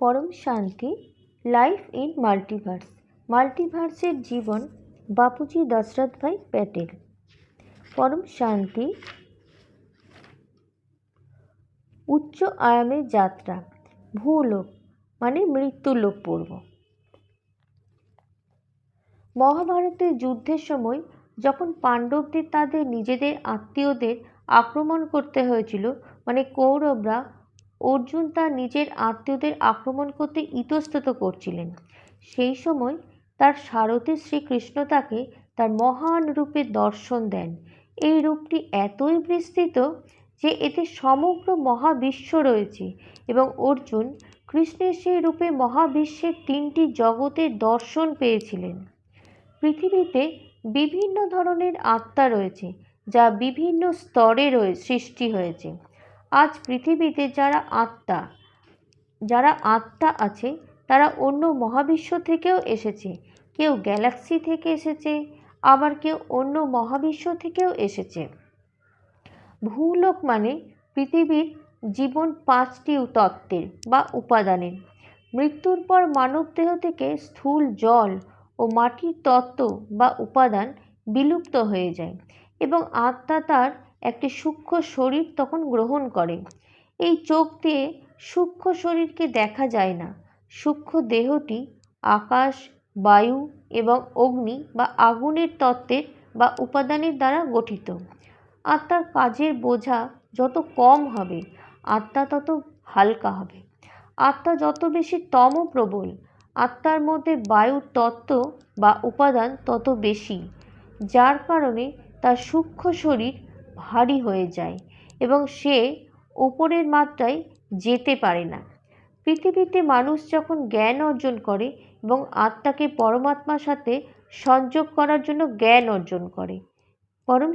পরম শান্তি life in multiverse মাল্টিভার্সের জীবন বাপুজি দশরথ ভাই প্যাটেল। পরম শান্তি, উচ্চ আয়ামের যাত্রা, ভূলোক মানে মৃত্যুলোক পূর্ব। মহাভারতের যুদ্ধের সময় যখন পাণ্ডবদের তাদের নিজেদের আত্মীয়দের আক্রমণ করতে হয়েছিল মানে কৌরবরা অর্জুন তার নিজের আত্মীয়দের আক্রমণ করতে ইতস্তত করছিলেন। সেই সময় তার সারথী শ্রীকৃষ্ণ তাকে তার মহান রূপে দর্শন দেন। এই রূপটি এতই বিস্তৃত যে এতে সমগ্র মহাবিশ্ব রয়েছে এবং অর্জুন কৃষ্ণের সেই রূপে মহাবিশ্বের তিনটি জগতের দর্শন পেয়েছিলেন। পৃথিবীতে বিভিন্ন ধরনের আত্মা রয়েছে, যা বিভিন্ন স্তরে রয়ে, সৃষ্টি হয়েছে। আজ পৃথিবীতে যারা আত্মা যারা আত্মা আছে, তারা অন্য মহাবিশ্ব থেকেও এসেছে। কেউ গ্যালাক্সি থেকে এসেছে, আবার কেউ অন্য মহাবিশ্ব থেকেও এসেছে। ভূলোক মানে পৃথিবীর জীবন পাঁচটি তত্ত্বের বা উপাদানের। মৃত্যুর পর মানবদেহ থেকে স্থূল জল ও মাটির তত্ত্ব বা উপাদান বিলুপ্ত হয়ে যায় এবং আত্মা তার একটি সূক্ষ্ম শরীর তখন গ্রহণ করে। এই চোখ দিয়ে সূক্ষ্ম শরীরকে দেখা যায় না। সূক্ষ্ম দেহটি আকাশ, বায়ু এবং অগ্নি বা আগুনের তত্ত্বের বা উপাদানের দ্বারা গঠিত। আত্মার কাজের বোঝা যত কম হবে, আত্মা তত হালকা হবে। আত্মা যত বেশি তম প্রবল আত্মার মধ্যে বায়ুর তত্ত্ব বা উপাদান তত বেশি, যার কারণে তার সূক্ষ্ম শরীর ভারী হয়ে যায় এবং সে ওপরের মাত্রায় যেতে পারে না। পৃথিবীতে মানুষ যখন জ্ঞান অর্জন করে এবং আত্মাকে পরমাত্মার সাথে সংযোগ করার জন্য জ্ঞান অর্জন করে, পরম